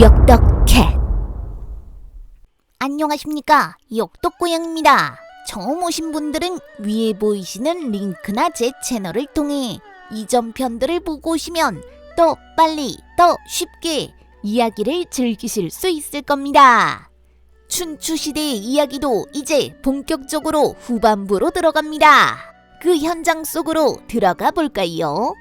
역덕캣 안녕하십니까? 역덕고양입니다. 처음 오신 분들은 위에 보이시는 링크나 제 채널을 통해 이전 편들을 보고 오시면 더 빨리 더 쉽게 이야기를 즐기실 수 있을 겁니다. 춘추시대의 이야기도 이제 본격적으로 후반부로 들어갑니다. 그 현장 속으로 들어가 볼까요?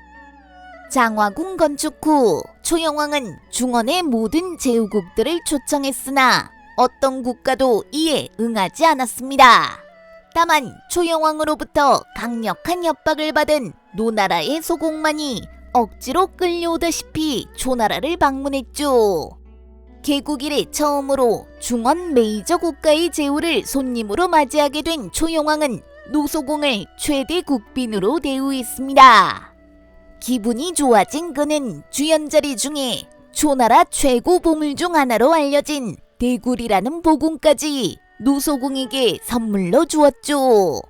장화궁 건축 후 초영왕은 중원의 모든 제후국들을 초청했으나 어떤 국가도 이에 응하지 않았습니다. 다만 초영왕으로부터 강력한 협박을 받은 노나라의 소공만이 억지로 끌려오다시피 초나라를 방문했죠. 개국 이래 처음으로 중원 메이저 국가의 제후를 손님으로 맞이하게 된 초영왕은 노소공을 최대 국빈으로 대우했습니다. 기분이 좋아진 그는 주연자리 중에 초나라 최고 보물 중 하나로 알려진 대굴이라는 보궁까지 노소공에게 선물로 주었죠.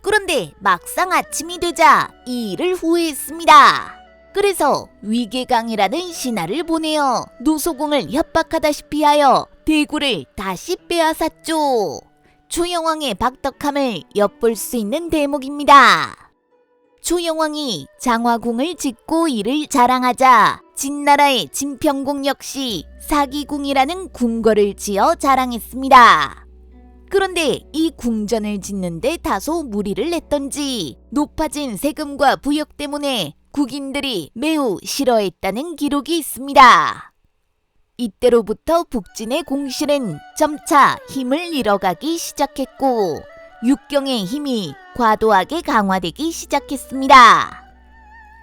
그런데 막상 아침이 되자 이 일을 후회했습니다. 그래서 위계강이라는 신하를 보내어 노소공을 협박하다시피 하여 대굴을 다시 빼앗았죠. 조영왕의 박덕함을 엿볼 수 있는 대목입니다. 조영왕이 장화궁을 짓고 이를 자랑하자 진나라의 진평궁 역시 사기궁이라는 궁궐을 지어 자랑했습니다. 그런데 이 궁전을 짓는데 다소 무리를 냈던지 높아진 세금과 부역 때문에 국인들이 매우 싫어했다는 기록이 있습니다. 이때로부터 북진의 공실은 점차 힘을 잃어가기 시작했고 육경의 힘이 과도하게 강화되기 시작했습니다.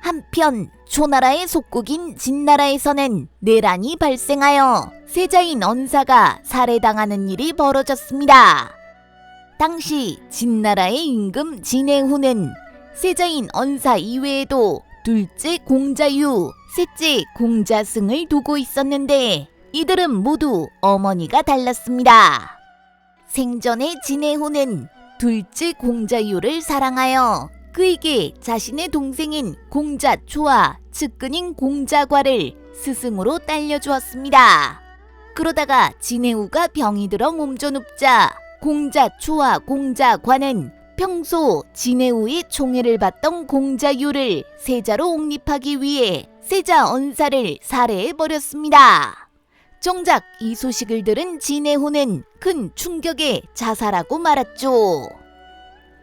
한편 초나라의 속국인 진나라에서는 내란이 발생하여 세자인 언사가 살해당하는 일이 벌어졌습니다. 당시 진나라의 임금 진해후는 세자인 언사 이외에도 둘째 공자유, 셋째 공자승을 두고 있었는데 이들은 모두 어머니가 달랐습니다. 생전에 진해후는 둘째 공자유를 사랑하여 그에게 자신의 동생인 공자 초와 측근인 공자과를 스승으로 딸려주었습니다. 그러다가 진해우가 병이 들어 몸져 눕자 공자 초와 공자과는 평소 진해우의 총애를 받던 공자유를 세자로 옹립하기 위해 세자 언사를 살해해 버렸습니다. 정작 이 소식을 들은 진해호는 큰 충격에 자살하고 말았죠.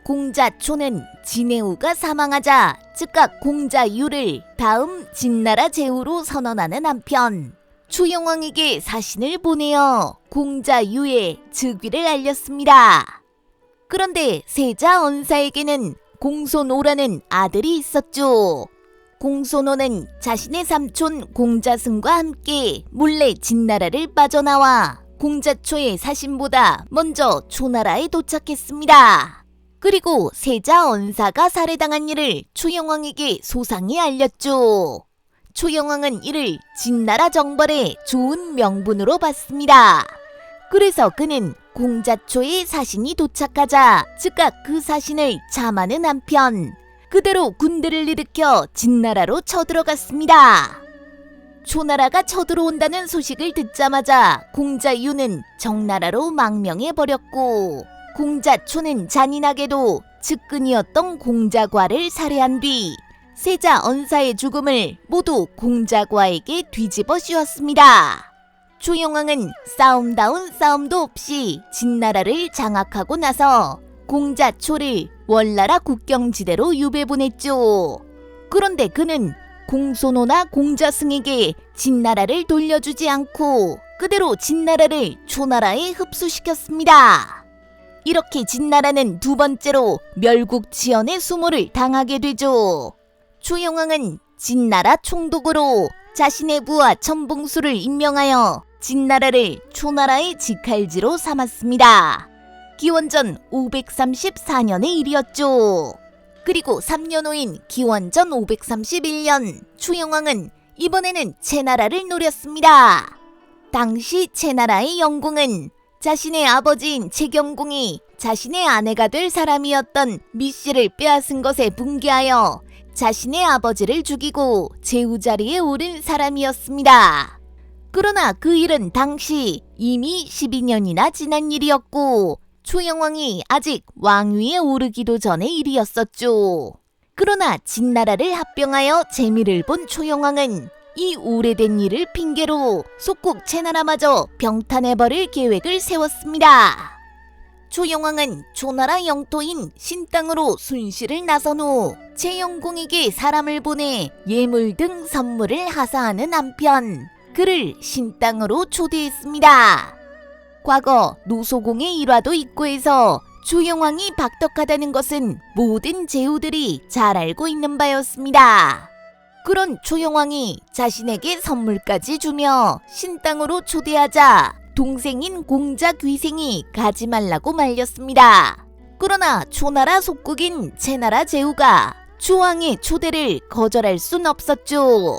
공자초는 진해우가 사망하자 즉각 공자유를 다음 진나라 제후로 선언하는 한편 초영왕에게 사신을 보내어 공자유의 즉위를 알렸습니다. 그런데 세자 언사에게는 공손오라는 아들이 있었죠. 공손호는 자신의 삼촌 공자승과 함께 몰래 진나라를 빠져나와 공자초의 사신보다 먼저 초나라에 도착했습니다. 그리고 세자 언사가 살해당한 일을 초영왕에게 소상히 알렸죠. 초영왕은 이를 진나라 정벌의 좋은 명분으로 봤습니다. 그래서 그는 공자초의 사신이 도착하자 즉각 그 사신을 참하는 한편 그대로 군대를 일으켜 진나라로 쳐들어갔습니다. 초나라가 쳐들어온다는 소식을 듣자마자 공자유는 정나라로 망명해버렸고 공자초는 잔인하게도 측근이었던 공자과를 살해한 뒤 세자 언사의 죽음을 모두 공자과에게 뒤집어 씌웠습니다. 조영왕은 싸움다운 싸움도 없이 진나라를 장악하고 나서 공자초를 월나라 국경지대로 유배 보냈죠. 그런데 그는 공손호나 공자승에게 진나라를 돌려주지 않고 그대로 진나라를 초나라에 흡수시켰습니다. 이렇게 진나라는 두 번째로 멸국 지연의 수모를 당하게 되죠. 초영왕은 진나라 총독으로 자신의 부하 천봉수를 임명하여 진나라를 초나라의 직할지로 삼았습니다. 기원전 534년의 일이었죠. 그리고 3년 후인 기원전 531년 추영왕은 이번에는 채나라를 노렸습니다. 당시 채나라의 영궁은 자신의 아버지인 채경궁이 자신의 아내가 될 사람이었던 미씨를 빼앗은 것에 분개하여 자신의 아버지를 죽이고 제후 자리에 오른 사람이었습니다. 그러나 그 일은 당시 이미 12년이나 지난 일이었고 초영왕이 아직 왕위에 오르기도 전의 일이었었죠. 그러나 진나라를 합병하여 재미를 본 초영왕은 이 오래된 일을 핑계로 속국 채나라마저 병탄해버릴 계획을 세웠습니다. 조영왕은 조나라 영토인 신땅으로 순시를 나선 후 최영공에게 사람을 보내 예물 등 선물을 하사하는 한편 그를 신땅으로 초대했습니다. 과거 노소공의 일화도 해서 조영왕이 박덕하다는 것은 모든 제후들이 잘 알고 있는 바였습니다. 그런 조영왕이 자신에게 선물까지 주며 신땅으로 초대하자 동생인 공자 귀생이 가지 말라고 말렸습니다. 그러나 초나라 속국인 채나라 제후가 조왕의 초대를 거절할 순 없었죠.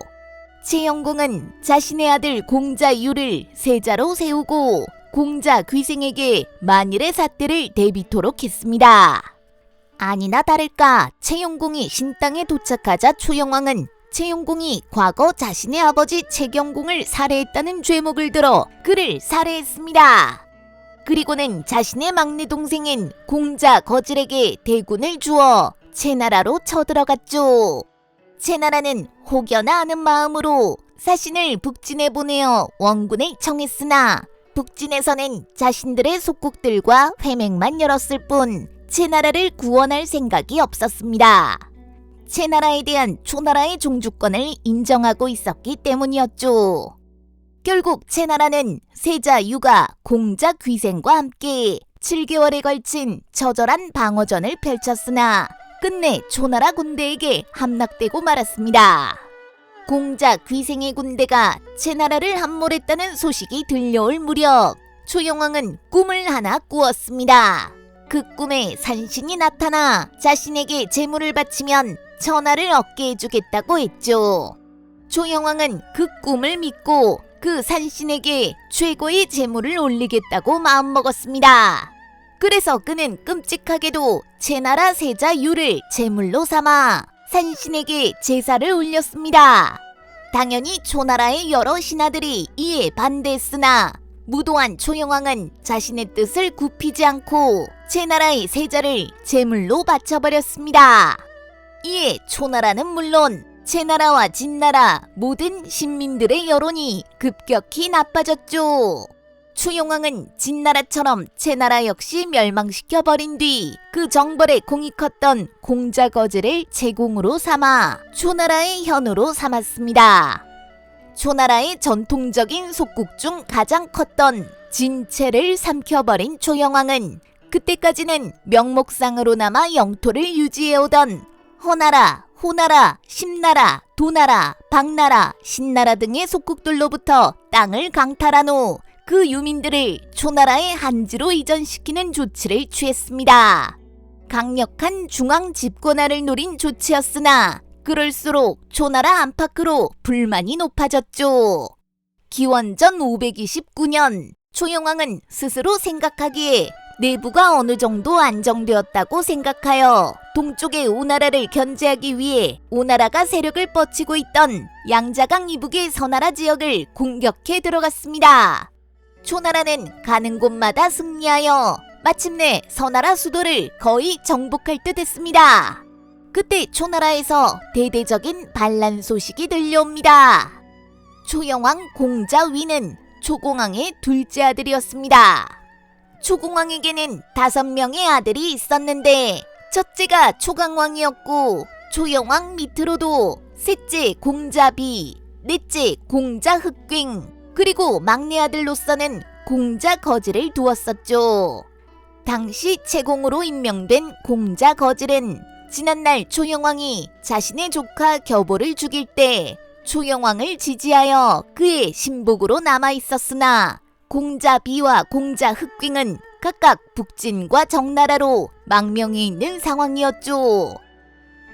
최영공은 자신의 아들 공자 유를 세자로 세우고 공자 귀생에게 만일의 사태를 대비토록 했습니다. 아니나 다를까 최영공이 신땅에 도착하자 초영왕은 최용공이 과거 자신의 아버지 최경공을 살해했다는 죄목을 들어 그를 살해했습니다. 그리고는 자신의 막내 동생인 공자 거질에게 대군을 주어 채나라로 쳐들어갔죠. 채나라는 혹여나 하는 마음으로 사신을 북진에 보내어 원군을 청했으나 북진에서는 자신들의 속국들과 회맹만 열었을 뿐 채나라를 구원할 생각이 없었습니다. 채나라에 대한 초나라의 종주권을 인정하고 있었기 때문이었죠. 결국 채나라는 세자 유가 공자 귀생과 함께 7개월에 걸친 처절한 방어전을 펼쳤으나 끝내 초나라 군대에게 함락되고 말았습니다. 공자 귀생의 군대가 채나라를 함몰했다는 소식이 들려올 무렵 초영왕은 꿈을 하나 꾸었습니다. 그 꿈에 산신이 나타나 자신에게 재물을 바치면 전하를 얻게 해주겠다고 했죠. 조영왕은 그 꿈을 믿고 그 산신에게 최고의 재물을 올리겠다고 마음먹었습니다. 그래서 그는 끔찍하게도 제 나라 세자 유를 제물로 삼아 산신에게 제사를 올렸습니다. 당연히 초나라의 여러 신하들이 이에 반대했으나 무도한 초영왕은 자신의 뜻을 굽히지 않고 제 나라의 세자를 제물로 바쳐버렸습니다. 이에 초나라는 물론 제 나라와 진나라 모든 신민들의 여론이 급격히 나빠졌죠. 추용왕은 진나라처럼 제나라 역시 멸망시켜버린 뒤 그 정벌에 공이 컸던 공자거제를 제공으로 삼아 초나라의 현우로 삼았습니다. 초나라의 전통적인 속국 중 가장 컸던 진체를 삼켜버린 초영왕은 그때까지는 명목상으로나마 영토를 유지해오던 허나라, 호나라, 심나라, 도나라, 박나라, 신나라 등의 속국들로부터 땅을 강탈한 후 그 유민들을 초나라의 한지로 이전시키는 조치를 취했습니다. 강력한 중앙 집권화를 노린 조치였으나 그럴수록 초나라 안팎으로 불만이 높아졌죠. 기원전 529년 초영왕은 스스로 생각하기에 내부가 어느 정도 안정되었다고 생각하여 동쪽의 오나라를 견제하기 위해 오나라가 세력을 뻗치고 있던 양자강 이북의 서나라 지역을 공격해 들어갔습니다. 초나라는 가는 곳마다 승리하여 마침내 서나라 수도를 거의 정복할 듯 했습니다. 그때 초나라에서 대대적인 반란 소식이 들려옵니다. 초영왕 공자위는 초공왕의 둘째 아들이었습니다. 초공왕에게는 다섯 명의 아들이 있었는데 첫째가 초강왕이었고 초영왕 밑으로도 셋째 공자비, 넷째 공자흑괭, 그리고 막내 아들 로서는 공자 거지를 두었었죠. 당시 채공으로 임명된 공자 거질은 지난날 조영왕이 자신의 조카 겨보를 죽일 때 조영왕을 지지하여 그의 신복으로 남아 있었으나 공자 비와 공자 흑괭은 각각 북진과 정나라로 망명해 있는 상황이었죠.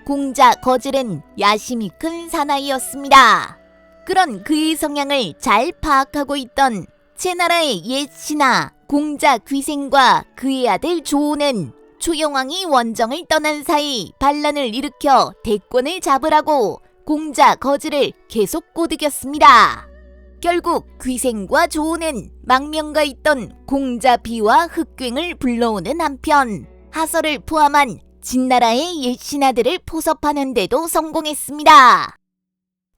공자 거질은 야심이 큰 사나이였습니다. 그런 그의 성향을 잘 파악하고 있던 제나라의 옛 신하 공자 귀생과 그의 아들 조오는 초영왕이 원정을 떠난 사이 반란을 일으켜 대권을 잡으라고 공자 거지를 계속 꼬드겼습니다. 결국 귀생과 조우는 망명가 있던 공자 비와 흑괭을 불러오는 한편 하설을 포함한 진나라의 옛 신하들을 포섭하는 데도 성공했습니다.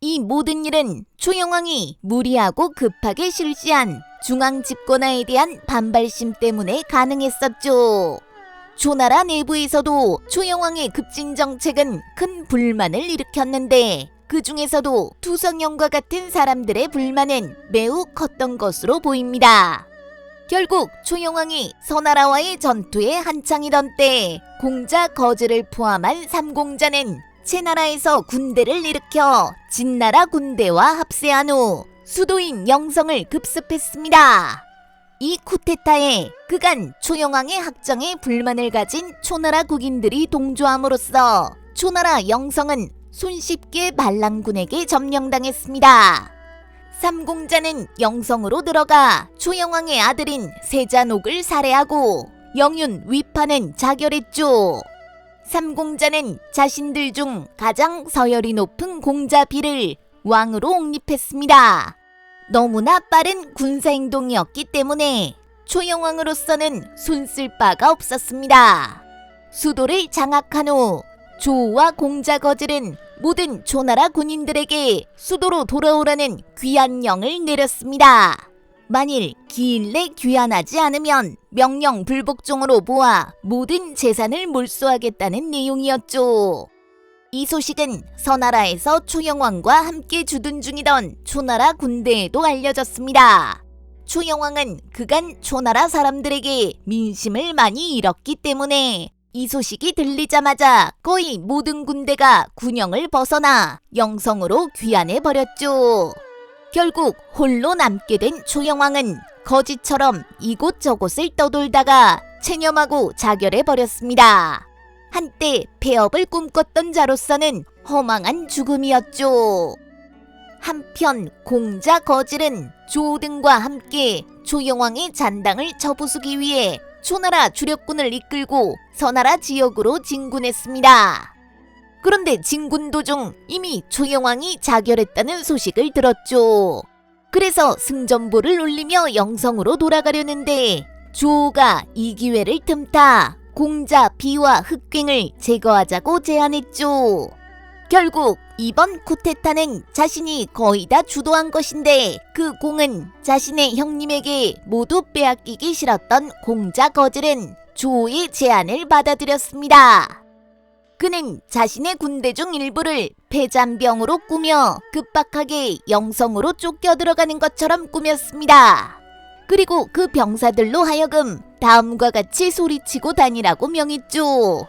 이 모든 일은 초영왕이 무리하고 급하게 실시한 중앙 집권화에 대한 반발심 때문에 가능했었죠. 조나라 내부에서도 초영왕의 급진 정책은 큰 불만을 일으켰는데 그 중에서도 투성영과 같은 사람들의 불만은 매우 컸던 것으로 보입니다. 결국 초영왕이 서나라와의 전투에 한창이던 때 공자 거즈를 포함한 삼공자는 채나라에서 군대를 일으켜 진나라 군대와 합세한 후 수도인 영성을 급습했습니다. 이 쿠데타에 그간 초영왕의 학정에 불만을 가진 초나라 국인들이 동조함으로써 초나라 영성은 손쉽게 반란군에게 점령당했습니다. 삼공자는 영성으로 들어가 초영왕의 아들인 세자녹을 살해하고 영윤 위파는 자결했죠. 삼공자는 자신들 중 가장 서열이 높은 공자비를 왕으로 옹립했습니다. 너무나 빠른 군사 행동이었기 때문에 초영왕으로서는 손쓸 바가 없었습니다. 수도를 장악한 후 조우와 공자 거질은 모든 조나라 군인들에게 수도로 돌아오라는 귀한 영을 내렸습니다. 만일 기일 내 귀환하지 않으면 명령 불복종으로 보아 모든 재산을 몰수하겠다는 내용이었죠. 이 소식은 서나라에서 초영왕과 함께 주둔 중이던 초나라 군대에도 알려졌습니다. 초영왕은 그간 초나라 사람들에게 민심을 많이 잃었기 때문에 이 소식이 들리자마자 거의 모든 군대가 군영을 벗어나 영성으로 귀환해 버렸죠. 결국 홀로 남게 된 초영왕은 거지처럼 이곳저곳을 떠돌다가 체념하고 자결해 버렸습니다. 한때 폐업을 꿈꿨던 자로서는 허망한 죽음이었죠. 한편 공자 거질은 조등과 함께 조영왕의 잔당을 쳐부수기 위해 초나라 주력군을 이끌고 서나라 지역으로 진군했습니다. 그런데 진군 도중 이미 조영왕이 자결했다는 소식을 들었죠. 그래서 승전보를 울리며 영성으로 돌아가려는데 조가 이 기회를 틈타 공자 비와 흑괭을 제거하자고 제안했죠. 결국 이번 쿠데타는 자신이 거의 다 주도한 것인데 그 공은 자신의 형님에게 모두 빼앗기기 싫었던 공자 거질은 조의 제안을 받아들였습니다. 그는 자신의 군대 중 일부를 폐잔병으로 꾸며 급박하게 영성으로 쫓겨 들어가는 것처럼 꾸몄습니다. 그리고 그 병사들로 하여금 다음과 같이 소리치고 다니라고 명했죠.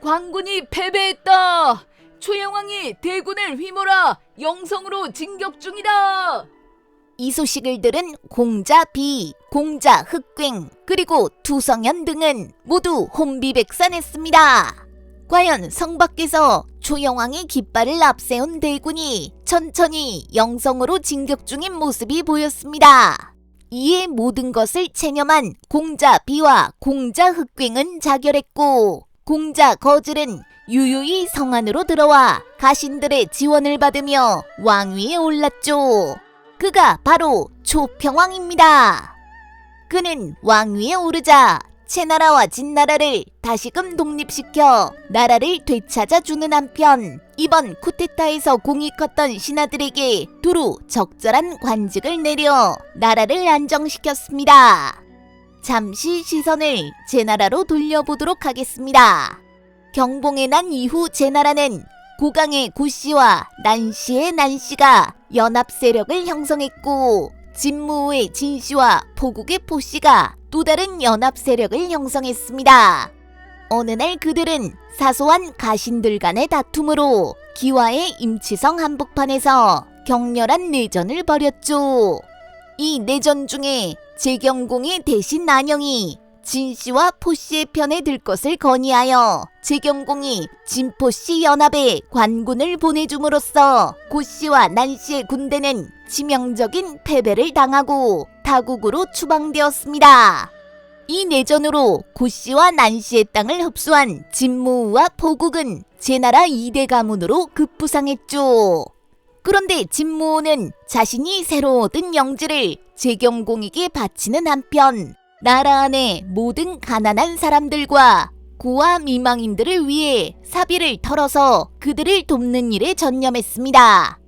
광군이 패배했다. 초영왕이 대군을 휘몰아 영성으로 진격 중이다. 이 소식을 들은 공자 비, 공자 흑괭, 그리고 투성현 등은 모두 혼비백산했습니다. 과연 성 밖에서 초영왕의 깃발을 앞세운 대군이 천천히 영성으로 진격 중인 모습이 보였습니다. 이에 모든 것을 체념한 공자 비와 공자 흑괭은 자결했고 공자 거질은 유유히 성 안으로 들어와 가신들의 지원을 받으며 왕위에 올랐죠. 그가 바로 초평왕입니다. 그는 왕위에 오르자 채나라와 진나라를 다시금 독립시켜 나라를 되찾아 주는 한편 이번 쿠데타에서 공이 컸던 신하들에게 두루 적절한 관직을 내려 나라를 안정시켰습니다. 잠시 시선을 제나라로 돌려보도록 하겠습니다. 경봉에 난 이후 제나라는 고강의 고씨와 난씨의 난씨가 연합 세력을 형성했고 진무의 진씨와 포국의 포씨가 또 다른 연합 세력을 형성했습니다. 어느 날 그들은 사소한 가신들 간의 다툼으로 기와의 임치성 한복판에서 격렬한 내전을 벌였죠. 이 내전 중에 제경공의 대신 난영이 진씨와 포씨의 편에 들 것을 건의하여 제경공이 진포씨 연합에 관군을 보내줌으로써 고씨와 난씨의 군대는 치명적인 패배를 당하고 타국으로 추방되었습니다. 이 내전으로 고씨와 난씨의 땅을 흡수한 진무우와 포국은 제나라 2대 가문으로 급부상했죠. 그런데 진무는 자신이 새로 얻은 영지를 제경공에게 바치는 한편 나라 안의 모든 가난한 사람들과 고아 미망인들을 위해 사비를 털어서 그들을 돕는 일에 전념했습니다.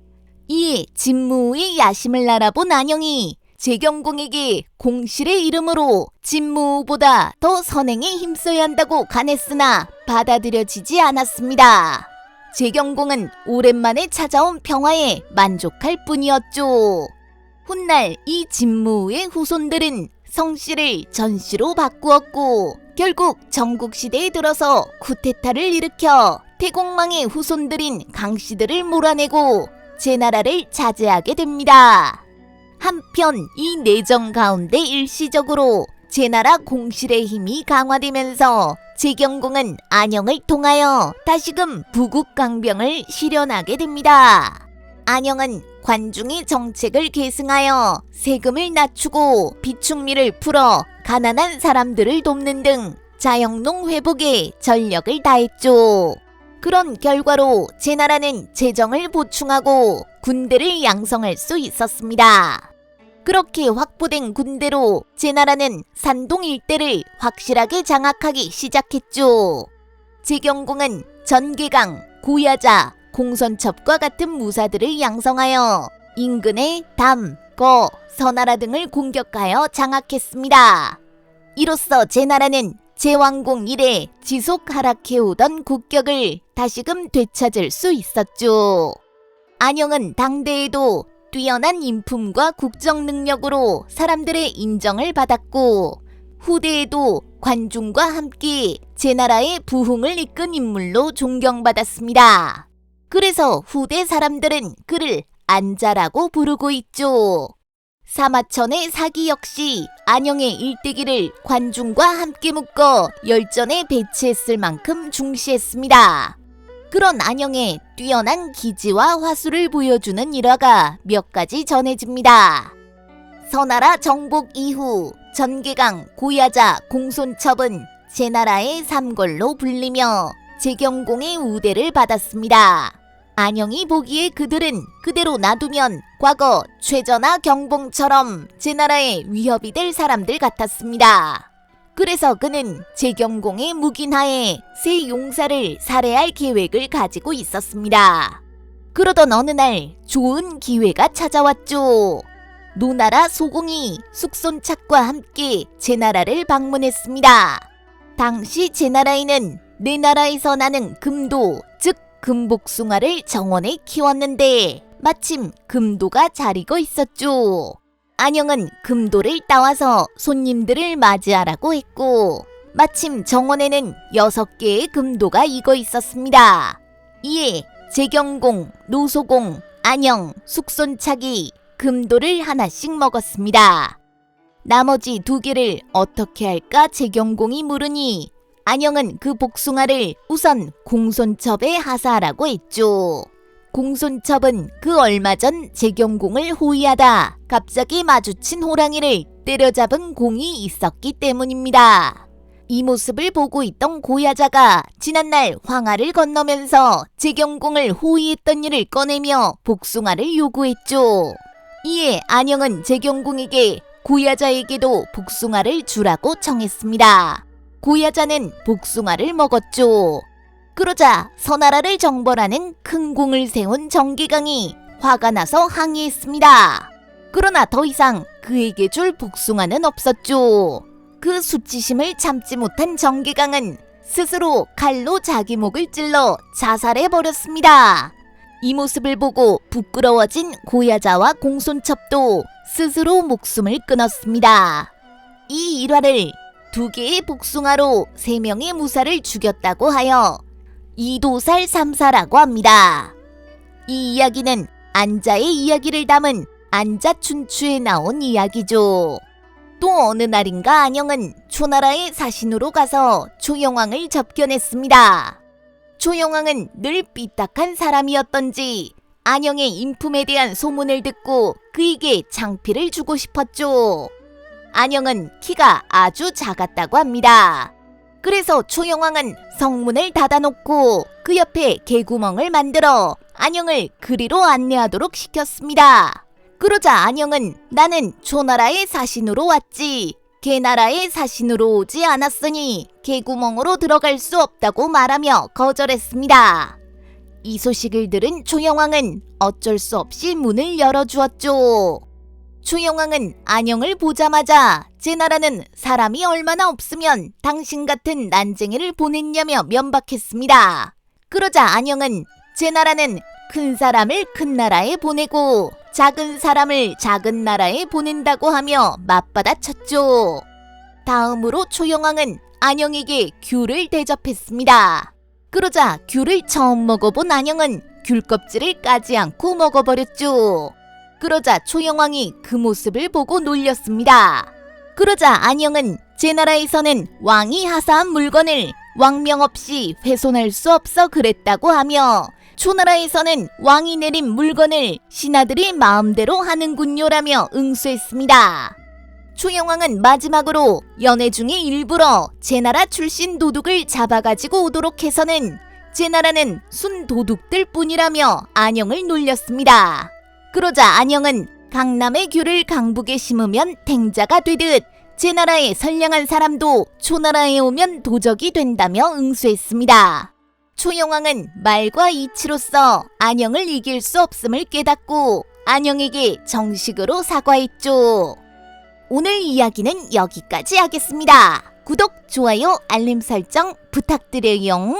이에 진무의 야심을 알아본 안영이 제경공에게 공실의 이름으로 진무보다 더 선행에 힘써야 한다고 간했으나 받아들여지지 않았습니다. 제경공은 오랜만에 찾아온 평화에 만족할 뿐이었죠. 훗날 이 진무의 후손들은 성씨를 전씨로 바꾸었고 결국 전국시대에 들어서 쿠데타를 일으켜 태공망의 후손들인 강씨들을 몰아내고 제 나라를 차지하게 됩니다. 한편 이 내정 가운데 일시적으로 제 나라 공실의 힘이 강화되면서 제경공은 안영을 통하여 다시금 부국 강병을 실현하게 됩니다. 안영은 관중의 정책을 계승하여 세금을 낮추고 비축미를 풀어 가난한 사람들을 돕는 등 자영농 회복에 전력을 다했죠. 그런 결과로 제 나라는 재정을 보충하고 군대를 양성할 수 있었습니다. 그렇게 확보된 군대로 제 나라는 산동 일대를 확실하게 장악하기 시작했죠. 제경공은 전개강, 고야자, 공선첩과 같은 무사들을 양성하여 인근의 담, 거, 서나라 등을 공격하여 장악했습니다. 이로써 제 나라는 제왕공 이래 지속 하락해오던 국격을 다시금 되찾을 수 있었죠. 안영은 당대에도 뛰어난 인품과 국정 능력으로 사람들의 인정을 받았고 후대에도 관중과 함께 제 나라의 부흥을 이끈 인물로 존경받았습니다. 그래서 후대 사람들은 그를 안자라고 부르고 있죠. 사마천의 사기 역시 안영의 일대기를 관중과 함께 묶어 열전에 배치했을 만큼 중시했습니다. 그런 안영의 뛰어난 기지와 화술을 보여주는 일화가 몇 가지 전해집니다. 서나라 정복 이후 전개강, 고야자, 공손첩은 제나라의 삼걸로 불리며 제경공의 우대를 받았습니다. 안영이 보기에 그들은 그대로 놔두면 과거 최저나 경봉처럼 제 나라의 위협이 될 사람들 같았습니다. 그래서 그는 제경공의 묵인하에 새 용사를 살해할 계획을 가지고 있었습니다. 그러던 어느 날 좋은 기회가 찾아왔죠. 노나라 소공이 숙손착과 함께 제 나라를 방문했습니다. 당시 제 나라에는 내 나라에서 나는 금도, 즉 금복숭아를 정원에 키웠는데 마침 금도가 자리고 있었죠. 안영은 금도를 따와서 손님들을 맞이하라고 했고 마침 정원에는 여섯 개의 금도가 익어 있었습니다. 이에 재경공, 노소공, 안영, 숙손착이 금도를 하나씩 먹었습니다. 나머지 두 개를 어떻게 할까 재경공이 물으니 안영은 그 복숭아를 우선 공손첩에 하사하라고 했죠. 공손첩은 그 얼마 전 재경공을 호위하다 갑자기 마주친 호랑이를 때려잡은 공이 있었기 때문입니다. 이 모습을 보고 있던 고야자가 지난날 황하를 건너면서 재경공을 호위했던 일을 꺼내며 복숭아를 요구했죠. 이에 안영은 재경공에게 고야자에게도 복숭아를 주라고 청했습니다. 고야자는 복숭아를 먹었죠. 그러자 서나라를 정벌하는 큰 공을 세운 정기강이 화가 나서 항의했습니다. 그러나 더 이상 그에게 줄 복숭아는 없었죠. 그 수치심을 참지 못한 정기강은 스스로 칼로 자기 목을 찔러 자살해 버렸습니다. 이 모습을 보고 부끄러워진 고야자와 공손첩도 스스로 목숨을 끊었습니다. 이 일화를 두 개의 복숭아로 세 명의 무사를 죽였다고 하여 이도살 삼사라고 합니다. 이 이야기는 안자의 이야기를 담은 안자춘추에 나온 이야기죠. 또 어느 날인가 안영은 초나라의 사신으로 가서 조영왕을 접견했습니다. 조영왕은 늘 삐딱한 사람이었던지 안영의 인품에 대한 소문을 듣고 그에게 장피를 주고 싶었죠. 안영은 키가 아주 작았다고 합니다. 그래서 초영왕은 성문을 닫아놓고 그 옆에 개구멍을 만들어 안영을 그리로 안내하도록 시켰습니다. 그러자 안영은 나는 초나라의 사신으로 왔지. 개나라의 사신으로 오지 않았으니 개구멍으로 들어갈 수 없다고 말하며 거절했습니다. 이 소식을 들은 초영왕은 어쩔 수 없이 문을 열어주었죠. 초영왕은 안영을 보자마자 제 나라는 사람이 얼마나 없으면 당신 같은 난쟁이를 보냈냐며 면박했습니다. 그러자 안영은 제 나라는 큰 사람을 큰 나라에 보내고 작은 사람을 작은 나라에 보낸다고 하며 맞받아쳤죠. 다음으로 초영왕은 안영에게 귤을 대접했습니다. 그러자 귤을 처음 먹어본 안영은 귤 껍질을 까지 않고 먹어버렸죠. 그러자 초영왕이 그 모습을 보고 놀렸습니다. 그러자 안영은 제 나라에서는 왕이 하사한 물건을 왕명 없이 훼손할 수 없어 그랬다고 하며 초나라에서는 왕이 내린 물건을 신하들이 마음대로 하는군요라며 응수했습니다. 초영왕은 마지막으로 연애 중에 일부러 제 나라 출신 도둑을 잡아가지고 오도록 해서는 제 나라는 순 도둑들 뿐이라며 안영을 놀렸습니다. 그러자 안영은 강남의 귤을 강북에 심으면 탱자가 되듯 제 나라에 선량한 사람도 초나라에 오면 도적이 된다며 응수했습니다. 초영왕은 말과 이치로서 안영을 이길 수 없음을 깨닫고 안영에게 정식으로 사과했죠. 오늘 이야기는 여기까지 하겠습니다. 구독, 좋아요, 알림 설정 부탁드려요.